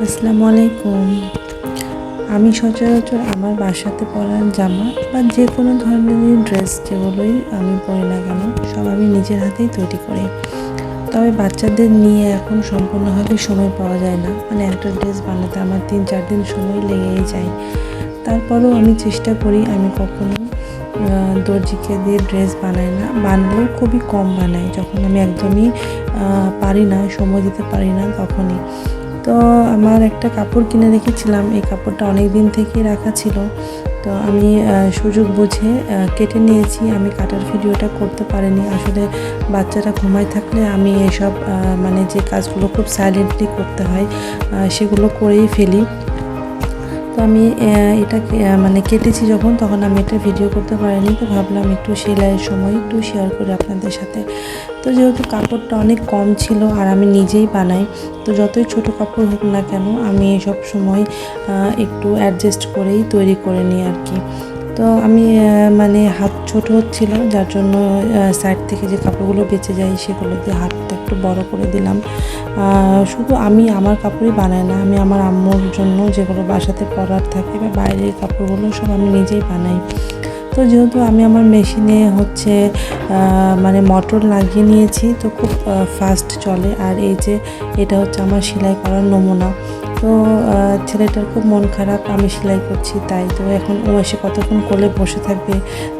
আসসালামু আলাইকুম। আমি সচরাচর আমার বাসাতে পরার জামা বা যে কোনো ধরনের ড্রেস যেগুলোই আমি পরি না কেন, সব আমি নিজের হাতেই তৈরি করি। তবে বাচ্চাদের নিয়ে এখন সম্পূর্ণভাবে সময় পাওয়া যায় না। মানে একটা ড্রেস বানাতে আমার তিন চার দিন সময় লেগেই যায়। তারপরেও আমি চেষ্টা করি আমি কখনো দর্জিকে দিয়ে ড্রেস বানাই না। বানালেও খুবই কম বানাই। যখন আমি একদমই পারি না, সময় দিতে পারি না তখনই। তো আমার একটা কাপড় কিনে রেখেছিলাম। এই কাপড়টা অনেক দিন থেকে রাখা ছিল। তো আমি সুযোগ বুঝে কেটে নিয়েছি। আমি কাটার ভিডিওটা করতে পারিনি। আসলে বাচ্চারা ঘুমায় থাকলে আমি এসব মানে যে কাজগুলো খুব সাইলেন্টলি করতে হয় সেগুলো করেই ফেলি। তো আমি এটা মানে কেটেছি যখন, তখন আমি এটা ভিডিও করতে পারিনি, তো ভাবলাম একটু সেলাইয়ের সময় একটু শেয়ার করি আপনাদের সাথে। তো যেহেতু কাপড়টা অনেক কম ছিল আর আমি নিজেই বানাই, তো যতই ছোট কাপড় হোক না কেন, আমি সব সময় একটু অ্যাডজাস্ট করেই তৈরি করে নিই আর কি। তো আমি মানে হাত ছোট হচ্ছিল যার জন্য সাইড থেকে যে কাপড়গুলো বেঁচে যায় সেগুলো দিয়ে হাতটা একটু বড় করে দিলাম। শুধু আমি আমার কাপড়ই বানাই না, আমি আমার আম্মুর জন্য যেগুলো বাসাতে পরার থাকে বা বাইরের কাপড়গুলো সব আমি নিজেই বানাই। তো যেহেতু আমি আমার মেশিনে হচ্ছে মানে মোটর লাগিয়ে নিয়েছি, তো খুব ফাস্ট চলে। আর এই যে, এটা হচ্ছে আমার সেলাই করার নমুনা। তো ছেলেটার খুব মন খারাপ, আমি সেলাই করছি তাই। তো এখন ও এসে কতক্ষণ কোলে বসে থাকবে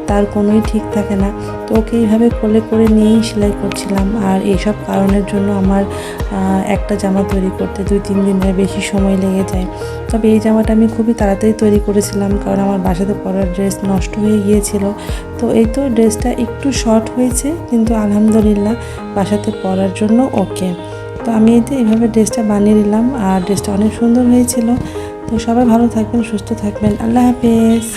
তার কোনোই ঠিক থাকে না। তো ওকে এইভাবে কোলে করে নিয়েই সেলাই করছিলাম। আর এইসব কারণের জন্য আমার একটা জামা তৈরি করতে দুই, তিন দিনের বেশি সময় লেগে যায়। তবে এই জামাটা আমি খুবই তাড়াতাড়ি তৈরি করেছিলাম কারণ আমার বাসাতে পরার ড্রেস নষ্ট হয়ে গিয়েছিল। তো এই তো ড্রেসটা একটু শর্ট হয়েছে, কিন্তু আলহামদুলিল্লাহ বাসাতে পরার জন্য ওকে। তো আমি এতে এইভাবে ড্রেসটা বানিয়ে নিলাম আর ড্রেসটা অনেক সুন্দর হয়েছিল। তো সবাই ভালো থাকবেন, সুস্থ থাকবেন। আল্লাহ হাফেজ।